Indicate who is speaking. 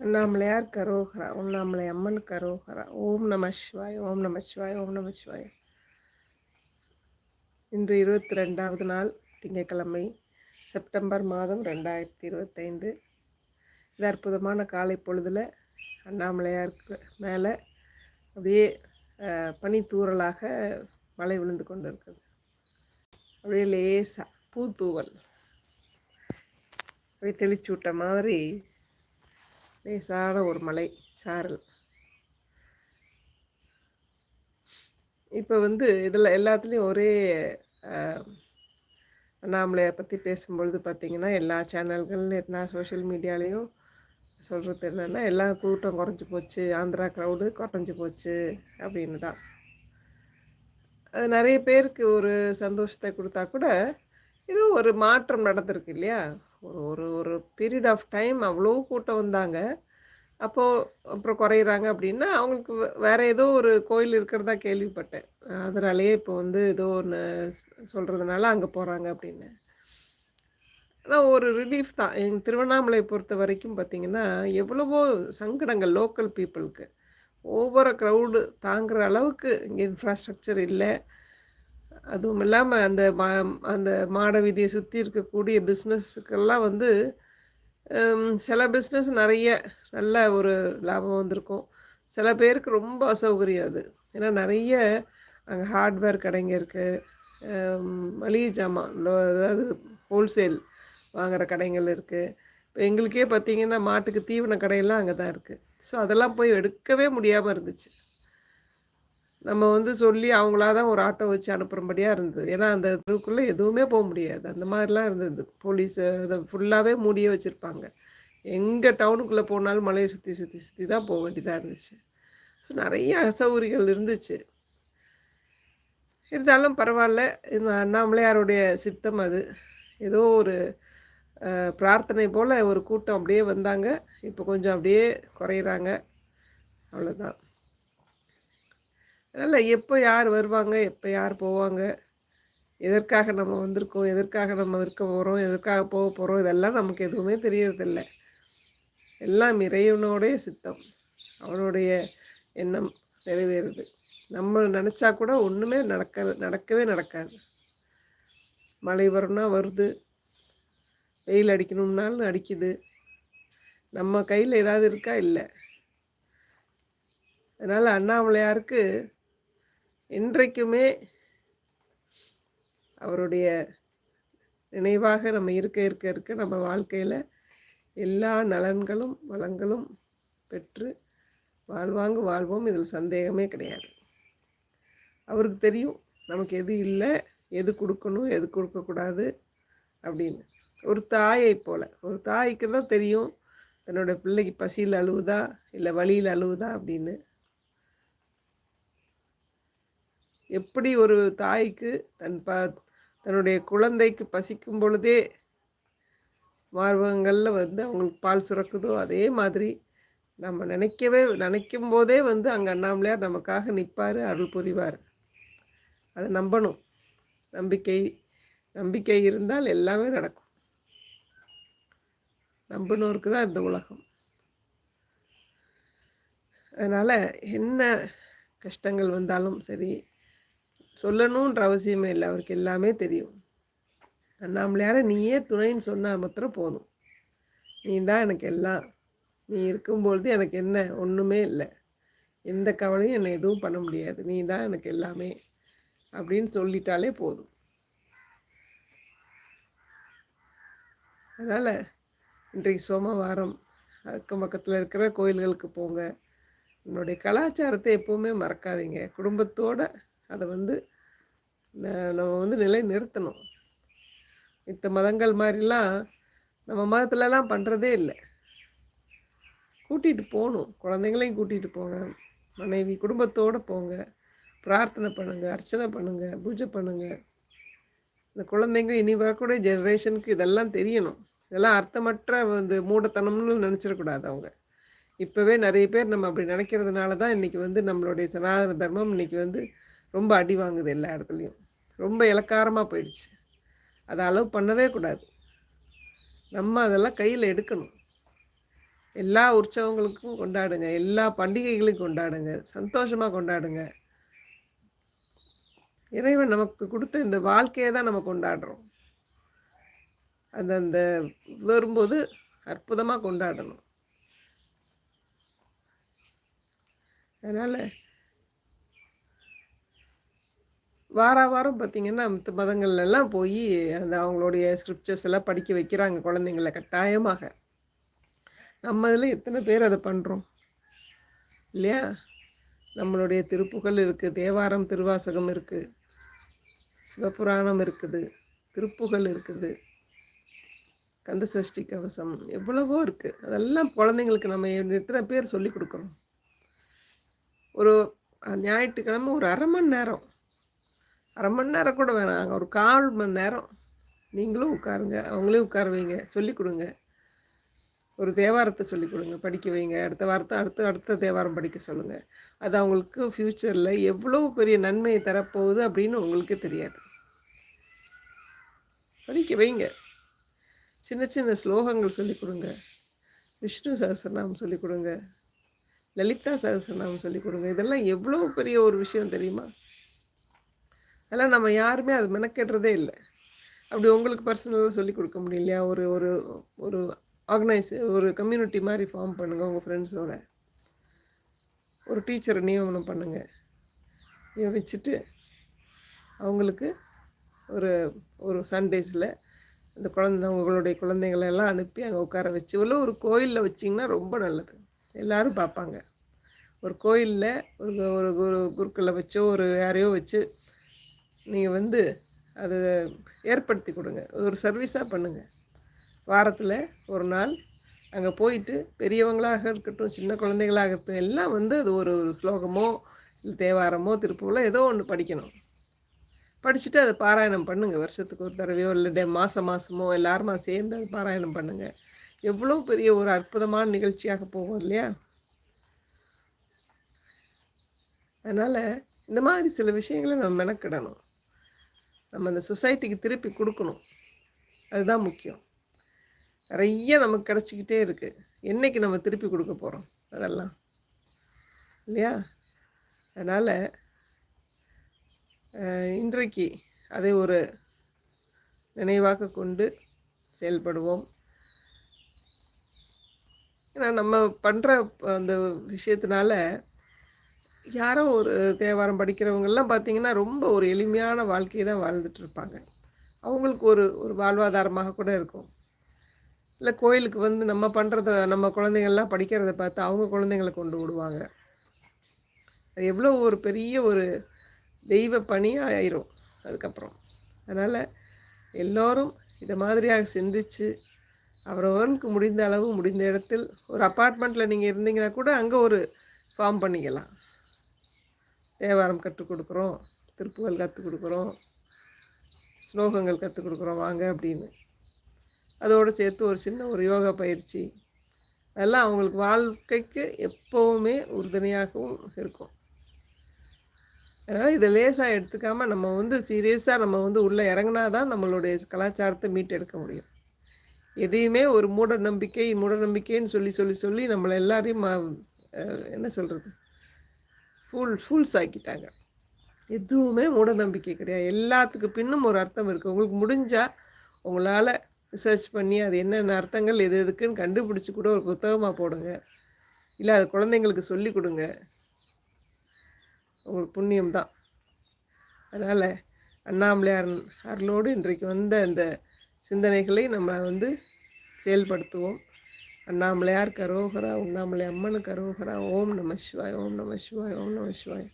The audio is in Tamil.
Speaker 1: அண்ணாமலையார் கரோகரா உண்ணாமலை அம்மன் கரோகரா ஓம் நம சிவாய் ஓம் நம சிவாய் ஓம் நம சிவாய் இன்று இருபத்தி ரெண்டாவது நாள் திங்கட்கிழமை செப்டம்பர் மாதம் ரெண்டாயிரத்தி இருபத்தைந்து இது அற்புதமான காலை பொழுதில் அண்ணாமலையாருக்கு மேலே அப்படியே பனி தூறலாக மழை விழுந்து கொண்டு இருக்குது அப்படியே லேசாக பூத்தூவல் அப்படியே தெளிச்சு விட்ட மாதிரி லேசான ஒரு மலை சாரல். இப்போ வந்து இதில் எல்லாத்துலேயும் ஒரே அண்ணாமலையை பற்றி பேசும்பொழுது பார்த்திங்கன்னா எல்லா சேனல்கள் எல்லா சோஷியல் மீடியாலேயும் சொல்கிறது என்னென்னா எல்லா கூட்டம் குறைஞ்சி போச்சு ஆந்திரா க்ரௌடு குறைஞ்சி போச்சு அப்படின்னு தான் அது நிறைய பேருக்கு ஒரு சந்தோஷத்தை கொடுத்தா கூட இது ஒரு மாற்றம் நடந்திருக்கு இல்லையா? ஒரு ஒரு ஒரு பீரியட் ஆஃப் டைம் அவ்வளோ கூட்டம் வந்தாங்க. அப்போது அப்புறம் குறையிறாங்க அப்படின்னா அவங்களுக்கு வேறு ஏதோ ஒரு கோயில் இருக்கிறதா கேள்விப்பட்டேன். அதனாலேயே இப்போ வந்து ஏதோ ஒன்று சொல்கிறதுனால அங்கே போகிறாங்க அப்படின்னு. ஆனால் ஒரு ரிலீஃப் தான். எங்கள் திருவண்ணாமலை பொறுத்த வரைக்கும் பார்த்திங்கன்னா எவ்வளவோ சங்கடங்கள் லோக்கல் பீப்புளுக்கு ஒவ்வொரு க்ரௌடு தாங்குகிற அளவுக்கு இங்கே இன்ஃப்ராஸ்ட்ரக்சர் இல்லை. அதுவும் இல்லாமல் அந்த மா அந்த மாட வீதியை சுற்றி இருக்கக்கூடிய பிஸ்னஸுக்கெல்லாம் வந்து சில பிஸ்னஸ் நிறைய நல்ல ஒரு லாபம் வந்திருக்கும். சில பேருக்கு ரொம்ப அசௌகரியம் அது. ஏன்னா நிறைய அங்கே ஹார்ட்வேர் கடைங்க இருக்குது மளிகை ஜாமான் அதாவது ஹோல்சேல் வாங்குகிற கடைகள் இருக்குது இப்போ எங்களுக்கே பார்த்திங்கன்னா மாட்டுக்கு தீவன கடையெல்லாம் அங்கே தான் இருக்குது ஸோ அதெல்லாம் போய் எடுக்கவே முடியாமல் இருந்துச்சு. நம்ம வந்து சொல்லி அவங்களா தான் ஒரு ஆட்டோ வச்சு அனுப்புகிறபடியாக இருந்தது. ஏன்னா அந்த இதுக்குள்ளே எதுவுமே போக முடியாது. அந்த மாதிரிலாம் இருந்தது. போலீஸ் அதை ஃபுல்லாகவே மூடியே வச்சுருப்பாங்க. எங்கே டவுனுக்குள்ளே போனாலும் மலையை சுற்றி சுற்றி சுற்றி தான் போக வேண்டியதாக இருந்துச்சு. ஸோ நிறைய அசௌகரியங்கள் இருந்துச்சு. இருந்தாலும் பரவாயில்ல. இந்த அண்ணாமலையாருடைய சித்தம் அது. ஏதோ ஒரு பிரார்த்தனை போல் ஒரு கூட்டம் அப்படியே வந்தாங்க. இப்போ கொஞ்சம் அப்படியே குறையிறாங்க. அவ்வளோதான் அதனால் எப்போ யார் வருவாங்க எப்போ யார் போவாங்க எதற்காக நம்ம வந்திருக்கோம் எதற்காக நம்ம இருக்க போகிறோம் எதற்காக போக போகிறோம் இதெல்லாம் நமக்கு எதுவுமே தெரியறதில்ல. எல்லாம் இறைவனோடைய சித்தம். அவனுடைய எண்ணம் நிறைவேறுது. நம்ம நினச்சா கூட ஒன்றுமே நடக்க நடக்கவே நடக்காது. மழை வரும்னா வருது. வெயில் அடிக்கணும்னாலும் அடிக்குது. நம்ம கையில் ஏதாவது இருக்கா? இல்லை. அதனால் அண்ணாமலையாருக்கு இன்றைக்குமே அவருடைய நினைவாக நம்ம இருக்க இருக்க இருக்க நம்ம வாழ்க்கையில் எல்லா நலன்களும் வளங்களும் பெற்று வாழ்வாங்க வாழ்வோம். இதில் சந்தேகமே கிடையாது. அவருக்கு தெரியும் நமக்கு எது இல்லை எது கொடுக்கணும் எது கொடுக்கக்கூடாது அப்படின்னு. ஒரு தாயை போல். ஒரு தாய்க்கு தான் தெரியும் தன்னோட பிள்ளைக்கு பசியில் அழுவுதா இல்லை வழியில் அழுவுதா அப்படின்னு. எப்படி ஒரு தாய்க்கு தன் ப தன்னுடைய குழந்தைக்கு பசிக்கும் பொழுதே மார்பகங்களில் வந்து அவங்களுக்கு பால் சுரக்குதோ அதே மாதிரி நம்ம நினைக்கவே நினைக்கும் போதே வந்து அங்கே அண்ணாமலையார் நமக்காக நிற்பார் அருள் புரிவார். அதை நம்பணும். நம்பிக்கை நம்பிக்கை இருந்தால் எல்லாமே நடக்கும். நம்பினோருக்கு தான் இந்த உலகம். அதனால் என்ன கஷ்டங்கள் வந்தாலும் சரி சொல்லணுன்ற அவசியமே இல்லை. அவருக்கு எல்லாமே தெரியும். அண்ணாமலையார நீயே துணைன்னு சொன்னால் மாத்திரம் போதும். நீ தான் எனக்கு எல்லாம். நீ இருக்கும்பொழுது எனக்கு என்ன? ஒன்றுமே இல்லை. எந்த கவலையும் என்னை எதுவும் பண்ண முடியாது. நீ தான் எனக்கு எல்லாமே அப்படின்னு சொல்லிட்டாலே போதும். அதனால் இன்றைக்கு சோமவாரம் அக்கம் பக்கத்தில் இருக்கிற கோயில்களுக்கு போங்க. என்னுடைய கலாச்சாரத்தை எப்போவுமே மறக்காதீங்க. குடும்பத்தோடு அதை வந்து நம்ம வந்து நிலை நிறுத்தணும் மித்த மதங்கள் மாதிரிலாம் நம்ம மதத்துலலாம் பண்ணுறதே இல்லை. கூட்டிகிட்டு போகணும் குழந்தைங்களையும் கூட்டிகிட்டு போங்க. மனைவி குடும்பத்தோடு போங்க. பிரார்த்தனை பண்ணுங்கள் அர்ச்சனை பண்ணுங்கள் பூஜை பண்ணுங்கள் இந்த குழந்தைங்க இனி வரக்கூடிய ஜென்ரேஷனுக்கு இதெல்லாம் தெரியணும். இதெல்லாம் அர்த்தமற்ற வந்து மூடத்தனம்னு நினச்சிடக்கூடாது அவங்க. இப்போவே நிறைய பேர் நம்ம அப்படி நினைக்கிறதுனால தான் இன்றைக்கி வந்து நம்மளுடைய சனாதன தர்மம் இன்றைக்கி வந்து ரொம்ப அடி வாங்குது எல்லா இடத்துலையும். ரொம்ப இலக்காரமாக போயிடுச்சு. அதை அளவு பண்ணவே கூடாது. நம்ம அதெல்லாம் கையில் எடுக்கணும். எல்லா உற்சவங்களுக்கும் கொண்டாடுங்க. எல்லா பண்டிகைகளையும் கொண்டாடுங்க. சந்தோஷமாக கொண்டாடுங்க. இறைவன் நமக்கு கொடுத்த இந்த வாழ்க்கையை தான் நம்ம கொண்டாடுறோம். அந்த அந்த வரும்போது அற்புதமாக கொண்டாடணும். அதனால் வார வாரம் பார்த்திங்கன்னா மற்ற மதங்கள்லாம் போய் அந்த அவங்களுடைய ஸ்கிரிப்சர்ஸ் எல்லாம் படிக்க வைக்கிறாங்க குழந்தைங்கள கட்டாயமாக. நம்ம இதில் எத்தனை பேர் அதை பண்ணுறோம் இல்லையா? நம்மளுடைய திருப்புகள் இருக்குது தேவாரம் திருவாசகம் இருக்குது சிவபுராணம் இருக்குது திருப்புகள் இருக்குது கந்த சஷ்டி கவசம் எவ்வளவோ இருக்குது அதெல்லாம் குழந்தைங்களுக்கு நம்ம எத்தனை பேர் சொல்லி கொடுக்குறோம்? ஒரு ஞாயிற்றுக்கிழமை ஒரு அரை மணி நேரம். அரை மணி நேரம் கூட வேணாம். ஒரு கால் மணி நேரம். நீங்களும் உட்காருங்க. அவங்களையும் உட்கார வைங்க. சொல்லிக் கொடுங்க. ஒரு தேவாரத்தை சொல்லிக் கொடுங்க. படிக்க வைங்க. அடுத்த வாரத்தை அடுத்த அடுத்த தேவாரம் படிக்க சொல்லுங்கள் அது அவங்களுக்கு ஃப்யூச்சரில் எவ்வளோ பெரிய நன்மையை தரப்போகுது அப்படின்னு உங்களுக்கு தெரியாது. படிக்க வைங்க. சின்ன சின்ன ஸ்லோகங்கள் சொல்லிக் கொடுங்க. விஷ்ணு சகசரநாமம் சொல்லிக் கொடுங்க. லலிதா சகசரநாமம் சொல்லிக் கொடுங்க. இதெல்லாம் எவ்வளோ பெரிய ஒரு விஷயம் தெரியுமா? அதெல்லாம் நம்ம யாருமே அது மெனக்கெடுறதே இல்லை. அப்படி உங்களுக்கு பர்சனலாக சொல்லி கொடுக்க முடியலையா ஒரு ஒரு ஒரு ஆர்கனைஸ் ஒரு கம்யூனிட்டி மாதிரி ஃபார்ம் பண்ணுங்கள் உங்கள் ஃப்ரெண்ட்ஸோட ஒரு டீச்சரை நியமனம் பண்ணுங்கள் நியமிச்சுட்டு அவங்களுக்கு ஒரு ஒரு சண்டேஸில் அந்த குழந்தை உங்களுடைய குழந்தைங்களெல்லாம் அனுப்பி அங்கே உட்கார வச்சு உள்ள ஒரு கோயிலில் வச்சிங்கன்னா ரொம்ப நல்லது. எல்லோரும் பார்ப்பாங்க. ஒரு கோயிலில் ஒரு ஒரு குரு குருக்களை வச்சோ ஒரு யாரையோ வச்சு நீங்கள் வந்து அதை ஏற்படுத்தி கொடுங்க. ஒரு சர்வீஸாக பண்ணுங்கள் வாரத்தில் ஒரு நாள் அங்கே போயிட்டு பெரியவங்களாக இருக்கட்டும் சின்ன குழந்தைகளாக இருக்கட்டும் எல்லாம் வந்து அது ஒரு ஒரு ஸ்லோகமோ இல்லை தேவாரமோ திருப்பூரில் ஏதோ ஒன்று படிக்கணும். படிச்சுட்டு அதை பாராயணம் பண்ணுங்கள் வருஷத்துக்கு ஒரு தடவையோ இல்லை டே மாதம் மாதமோ எல்லாருமா சேர்ந்து அது பாராயணம் பண்ணுங்கள் எவ்வளோ பெரிய ஒரு அற்புதமான நிகழ்ச்சியாக போகும் இல்லையா? அதனால் இந்த மாதிரி சில விஷயங்களை நம்ம மெனக்கிடணும். நம்ம அந்த சொசைட்டிக்கு திருப்பி கொடுக்கணும். அதுதான் முக்கியம். நிறைய நமக்கு கிடச்சிக்கிட்டே இருக்குது என்றைக்கு நம்ம திருப்பி கொடுக்க போகிறோம் அதெல்லாம். இல்லையா? அதனால் இன்றைக்கு அதை ஒரு நினைவாக கொண்டு செயல்படுவோம். ஏன்னா நம்ம பண்ணுற அந்த விஷயத்தினால யாரோ ஒரு தேவாரம் படிக்கிறவங்கெல்லாம் பார்த்திங்கன்னா ரொம்ப ஒரு எளிமையான வாழ்க்கையை தான் வாழ்ந்துட்டு இருப்பாங்க. அவங்களுக்கு ஒரு ஒரு வாழ்வாதாரமாக கூட இருக்கும். இல்லை கோயிலுக்கு வந்து நம்ம பண்ணுறத நம்ம குழந்தைங்கள்லாம் படிக்கிறத பார்த்து அவங்க குழந்தைங்களை கொண்டு விடுவாங்க. அது எவ்வளோ ஒரு பெரிய ஒரு தெய்வ பணியாக ஆயிரும் அதுக்கப்புறம். அதனால் எல்லோரும் இதை மாதிரியாக சிந்தித்து அவரவருக்கு முடிந்த அளவு முடிந்த இடத்தில் ஒரு அப்பார்ட்மெண்ட்டில் நீங்கள் இருந்தீங்கன்னா கூட அங்கே ஒரு ஃபார்ம் பண்ணிக்கலாம். தேவாரம் கற்றுக் கொடுக்குறோம் திருப்புகள் கற்றுக் கொடுக்குறோம் ஸ்லோகங்கள் கற்றுக் கொடுக்குறோம் வாங்க அப்படின்னு. அதோடு சேர்த்து ஒரு சின்ன ஒரு யோகா பயிற்சி. அதெல்லாம் அவங்களுக்கு வாழ்க்கைக்கு எப்போவுமே உறுதுணையாகவும் இருக்கும். அதனால் இதை லேசாக எடுத்துக்காமல் நம்ம வந்து சீரியஸாக நம்ம வந்து உள்ளே இறங்கினா தான் நம்மளுடைய கலாச்சாரத்தை மீட்டெடுக்க முடியும். எதையுமே ஒரு மூட நம்பிக்கை மூட நம்பிக்கைன்னு சொல்லி சொல்லி சொல்லி நம்மளை எல்லாரையும் என்ன சொல்கிறது ஃபுல் ஃபுல்ஸ் ஆக்கிட்டாங்க எதுவுமே மூட நம்பிக்கை கிடையாது. எல்லாத்துக்கு பின்னும் ஒரு அர்த்தம் இருக்குது உங்களுக்கு முடிஞ்சால் உங்களால் ரிசர்ச் பண்ணி அது என்னென்ன அர்த்தங்கள் எது எதுக்குன்னு கண்டுபிடிச்சி கூட ஒரு புத்தகமாக போடுங்க. இல்லை அது குழந்தைங்களுக்கு சொல்லி கொடுங்க. உங்களுக்கு புண்ணியம் தான். அதனால் அண்ணாமலையார் அருளோடு இன்றைக்கு வந்த அந்த சிந்தனைகளை நம்ம வந்து செயல்படுத்துவோம். அண்ணாமலையார் கரோகரா உண்ணாமலை அம்மனு கரோகரா ஓம் நம சிவாய் ஓம் நம சிவாய் ஓம் நம சிவாய்